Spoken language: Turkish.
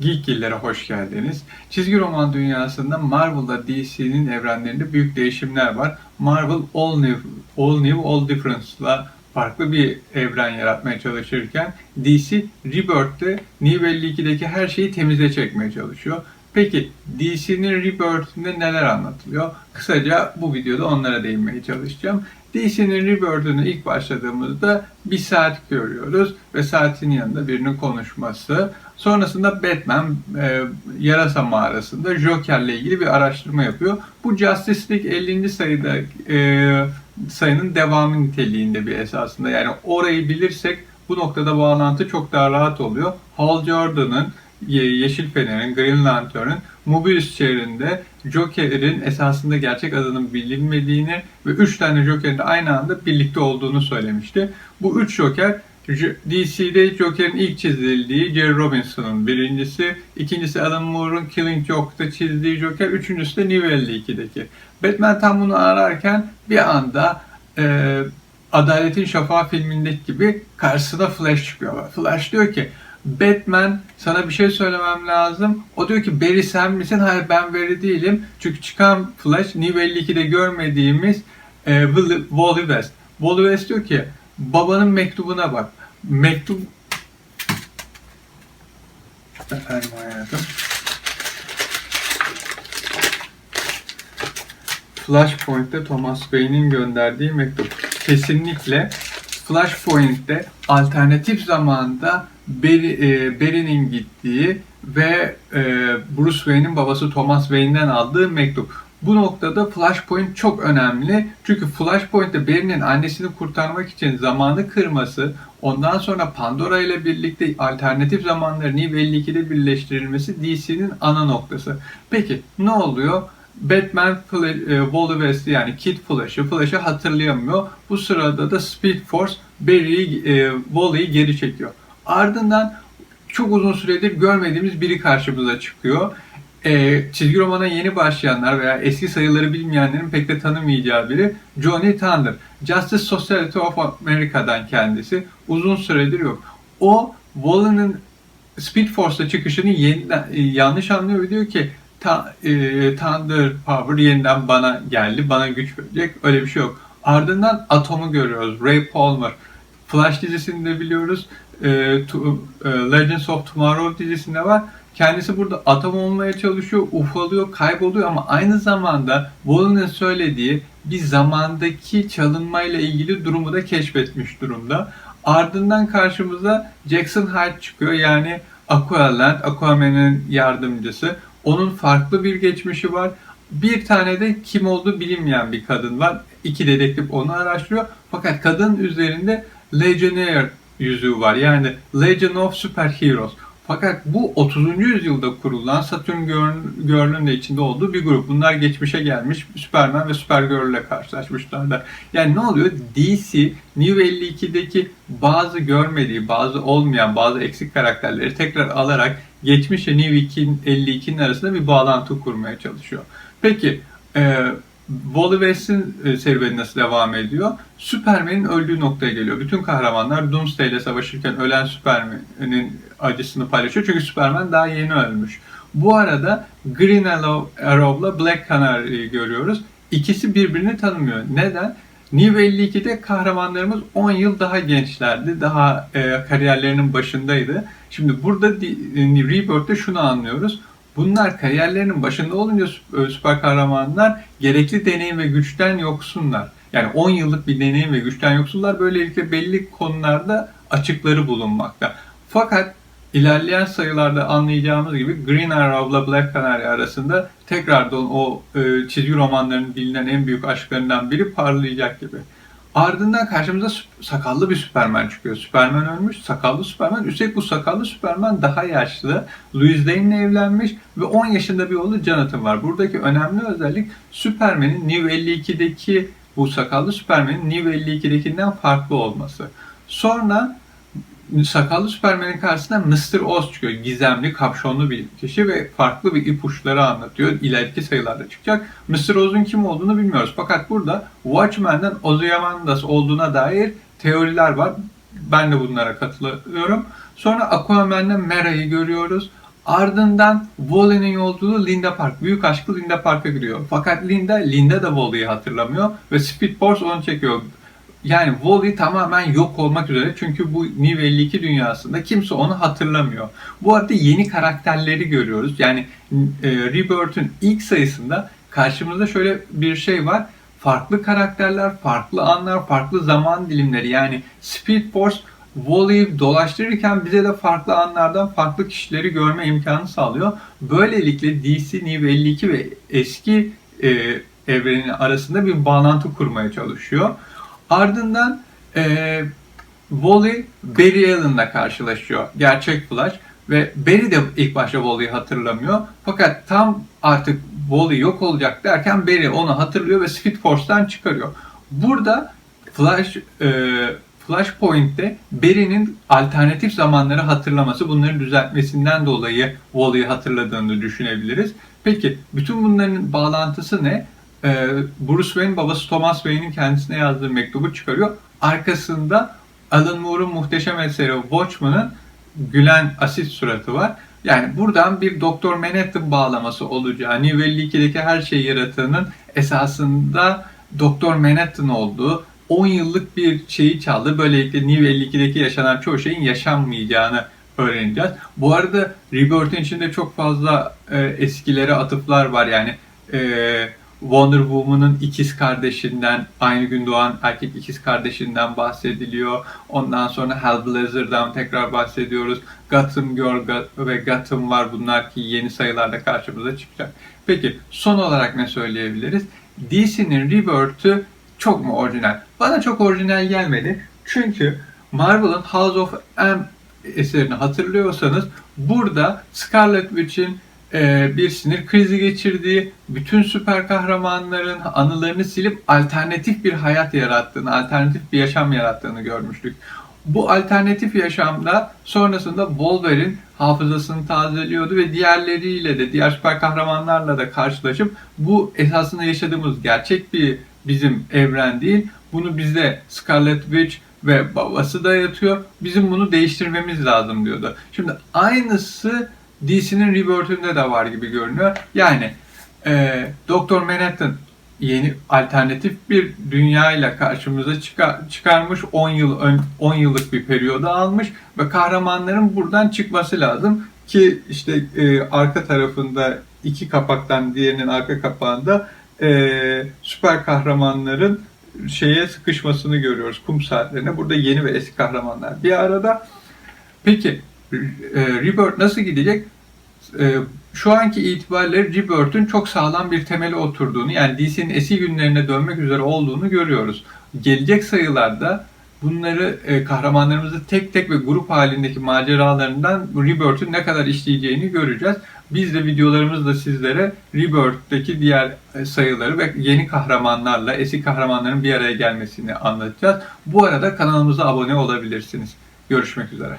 Geekgillere hoş geldiniz. Çizgi roman dünyasında Marvel'da DC'nin evrenlerinde büyük değişimler var. Marvel All New, All New, All Difference'la farklı bir evren yaratmaya çalışırken DC Rebirth'te New 52'deki her şeyi temize çekmeye çalışıyor. Peki DC'nin Rebirth'ünde neler anlatılıyor? Kısaca bu videoda onlara değinmeye çalışacağım. DC'nin Rebirth'üne ilk başladığımızda bir saat görüyoruz ve saatin yanında birinin konuşması. Sonrasında Batman e, yarasa mağarasında Joker'le ilgili bir araştırma yapıyor. Bu Justice League 50. sayıda e, sayının devamı niteliğinde bir esasında. Yani orayı bilirsek bu noktada bağlantı çok daha rahat oluyor. Hal Jordan'ın Ye- Yeşil Fener'in, Green Lantern'ın Mobius şehrinde Joker'in esasında gerçek adının bilinmediğini ve 3 tane Joker'in aynı anda birlikte olduğunu söylemişti. Bu 3 Joker DC'de Joker'in ilk çizildiği Jerry Robinson'ın birincisi, ikincisi Alan Moore'un Killing Joke'da çizdiği Joker, üçüncüsü de New 52'deki. Batman tam bunu ararken bir anda e, Adaletin Şafağı filmindeki gibi karşısına Flash çıkıyor. Flash diyor ki Batman sana bir şey söylemem lazım. O diyor ki Barry sen misin? Hayır ben Barry değilim. Çünkü çıkan Flash New 52'de görmediğimiz e, Wally West. Wally West diyor ki babanın mektubuna bak. Mektup Efendim hayatım. Flashpoint'te Thomas Wayne'in gönderdiği mektup. Kesinlikle Flashpoint'te alternatif zamanda Barry, e, gittiği ve e, Bruce Wayne'in babası Thomas Wayne'den aldığı mektup. Bu noktada Flashpoint çok önemli. Çünkü Flashpoint'te Barry'nin annesini kurtarmak için zamanı kırması, ondan sonra Pandora ile birlikte alternatif zamanların New 52'de birleştirilmesi DC'nin ana noktası. Peki ne oluyor? Batman Flash, e, Wally West'i yani Kid Flash'ı, Flash'ı hatırlayamıyor. Bu sırada da Speed Force Barry'i, e, Wally'yi geri çekiyor. Ardından çok uzun süredir görmediğimiz biri karşımıza çıkıyor. E, çizgi romana yeni başlayanlar veya eski sayıları bilmeyenlerin pek de tanımayacağı biri Johnny Thunder. Justice Society of America'dan kendisi. Uzun süredir yok. O Wally'nin Speed Force'da çıkışını yeniden, e, yanlış anlıyor ve diyor ki ta, e, Thunder Power yeniden bana geldi, bana güç verecek. Öyle bir şey yok. Ardından Atom'u görüyoruz. Ray Palmer. Flash dizisinde biliyoruz. E, to, e, Legends of Tomorrow dizisinde var. Kendisi burada atom olmaya çalışıyor, ufalıyor, kayboluyor ama aynı zamanda Wallen'ın söylediği bir zamandaki çalınmayla ilgili durumu da keşfetmiş durumda. Ardından karşımıza Jackson Hyde çıkıyor yani Aqualand, Aquaman'ın yardımcısı. Onun farklı bir geçmişi var. Bir tane de kim olduğu bilinmeyen bir kadın var. İki dedektif onu araştırıyor. Fakat kadın üzerinde Legionnaire yüzüğü var. Yani Legion of Superheroes. Fakat bu 30. yüzyılda kurulan Saturn Girl- Girl'ün de içinde olduğu bir grup. Bunlar geçmişe gelmiş Superman ve Supergirl ile karşılaşmışlardı. Yani ne oluyor? DC New 52'deki bazı görmediği, bazı olmayan, bazı eksik karakterleri tekrar alarak geçmişle New 52'nin arasında bir bağlantı kurmaya çalışıyor. Peki Wally West'in e, serüveni nasıl devam ediyor? Superman'in öldüğü noktaya geliyor. Bütün kahramanlar Doomsday ile savaşırken ölen Superman'in acısını paylaşıyor. Çünkü Superman daha yeni ölmüş. Bu arada Green Arrow- Arrow'la Black Canary'yi görüyoruz. İkisi birbirini tanımıyor. Neden? New 52'de kahramanlarımız 10 yıl daha gençlerdi. Daha e, kariyerlerinin başındaydı. Şimdi burada e, Rebirth'te şunu anlıyoruz. Bunlar kariyerlerinin başında olunca e, süper kahramanlar gerekli deneyim ve güçten yoksunlar. Yani 10 yıllık bir deneyim ve güçten yoksullar. Böylelikle belli konularda açıkları bulunmakta. Fakat ilerleyen sayılarda anlayacağımız gibi Green Arrow'la Black Canary arasında tekrardan o e, çizgi romanların bilinen en büyük aşklarından biri parlayacak gibi. Ardından karşımıza sakallı bir Superman çıkıyor. Superman ölmüş, sakallı Superman. Üstelik bu sakallı Superman daha yaşlı. Louis Lane'le evlenmiş ve 10 yaşında bir oğlu Jonathan var. Buradaki önemli özellik Superman'in New 52'deki bu sakallı Superman'in New 52'dekinden farklı olması. Sonra sakallı Superman'in karşısına Mr. Oz çıkıyor. Gizemli, kapşonlu bir kişi ve farklı bir ipuçları anlatıyor. İleriki sayılarda çıkacak. Mr. Oz'un kim olduğunu bilmiyoruz. Fakat burada Watchmen'den Ozymandias olduğuna dair teoriler var. Ben de bunlara katılıyorum. Sonra Aquaman'den Mera'yı görüyoruz. Ardından Wally'nin yolculuğu Linda Park. Büyük aşkı Linda Park'a giriyor. Fakat Linda, Linda da Wally'yi hatırlamıyor ve Speed Force onu çekiyor. Yani Wally tamamen yok olmak üzere çünkü bu New 52 dünyasında kimse onu hatırlamıyor. Bu arada yeni karakterleri görüyoruz. Yani e, Rebirth'ün ilk sayısında karşımızda şöyle bir şey var. Farklı karakterler, farklı anlar, farklı zaman dilimleri. Yani Speed Force Wally'yi dolaştırırken bize de farklı anlardan farklı kişileri görme imkanı sağlıyor. Böylelikle DC New 52 ve eski e, evrenin arasında bir bağlantı kurmaya çalışıyor. Ardından e, Wally Barry Allen'la karşılaşıyor. Gerçek Flash. Ve Barry de ilk başta Wally'yi hatırlamıyor. Fakat tam artık Wally yok olacak derken Barry onu hatırlıyor ve Speed Force'tan çıkarıyor. Burada Flash e, Flashpoint'te Barry'nin alternatif zamanları hatırlaması, bunları düzeltmesinden dolayı Wally'yi hatırladığını düşünebiliriz. Peki bütün bunların bağlantısı ne? Ee, Bruce Wayne babası Thomas Wayne'in kendisine yazdığı mektubu çıkarıyor. Arkasında Alan Moore'un muhteşem eseri Watchmen'ın gülen asit suratı var. Yani buradan bir Doktor Manhattan bağlaması olacağı, New 52'deki her şeyi yaratanın esasında Doktor Manhattan olduğu, 10 yıllık bir şeyi çaldı. Böylelikle New 52'deki yaşanan çoğu şeyin yaşanmayacağını öğreneceğiz. Bu arada Rebirth'in içinde çok fazla e, eskilere atıflar var. Yani e, Wonder Woman'ın ikiz kardeşinden, aynı gün doğan erkek ikiz kardeşinden bahsediliyor. Ondan sonra Hellblazer'dan tekrar bahsediyoruz. Gotham Girl ve Gotham var bunlar ki yeni sayılarda karşımıza çıkacak. Peki son olarak ne söyleyebiliriz? DC'nin Rebirth'ü çok mu orijinal? Bana çok orijinal gelmedi. Çünkü Marvel'ın House of M eserini hatırlıyorsanız burada Scarlet Witch'in bir sinir krizi geçirdiği, bütün süper kahramanların anılarını silip alternatif bir hayat yarattığını, alternatif bir yaşam yarattığını görmüştük. Bu alternatif yaşamda sonrasında Wolverine hafızasını tazeliyordu ve diğerleriyle de, diğer süper kahramanlarla da karşılaşıp bu esasında yaşadığımız gerçek bir bizim evren değil. Bunu bize Scarlet Witch ve babası da yatıyor. Bizim bunu değiştirmemiz lazım diyordu. Şimdi aynısı DC'nin Rebirth'ünde de var gibi görünüyor. Yani e, Doktor Manhattan yeni alternatif bir dünya ile karşımıza çıkar, çıkarmış 10 yıl 10 yıllık bir periyoda almış ve kahramanların buradan çıkması lazım ki işte e, arka tarafında iki kapaktan diğerinin arka kapağında e, süper kahramanların şeye sıkışmasını görüyoruz kum saatlerine. Burada yeni ve eski kahramanlar bir arada. Peki Rebirth nasıl gidecek? E, şu anki itibariyle Rebirth'ün çok sağlam bir temeli oturduğunu yani DC'nin eski günlerine dönmek üzere olduğunu görüyoruz. Gelecek sayılarda bunları e, kahramanlarımızı tek tek ve grup halindeki maceralarından Rebirth'ün ne kadar işleyeceğini göreceğiz. Biz de videolarımızda sizlere Rebirth'teki diğer e, sayıları ve yeni kahramanlarla eski kahramanların bir araya gelmesini anlatacağız. Bu arada kanalımıza abone olabilirsiniz. Görüşmek üzere.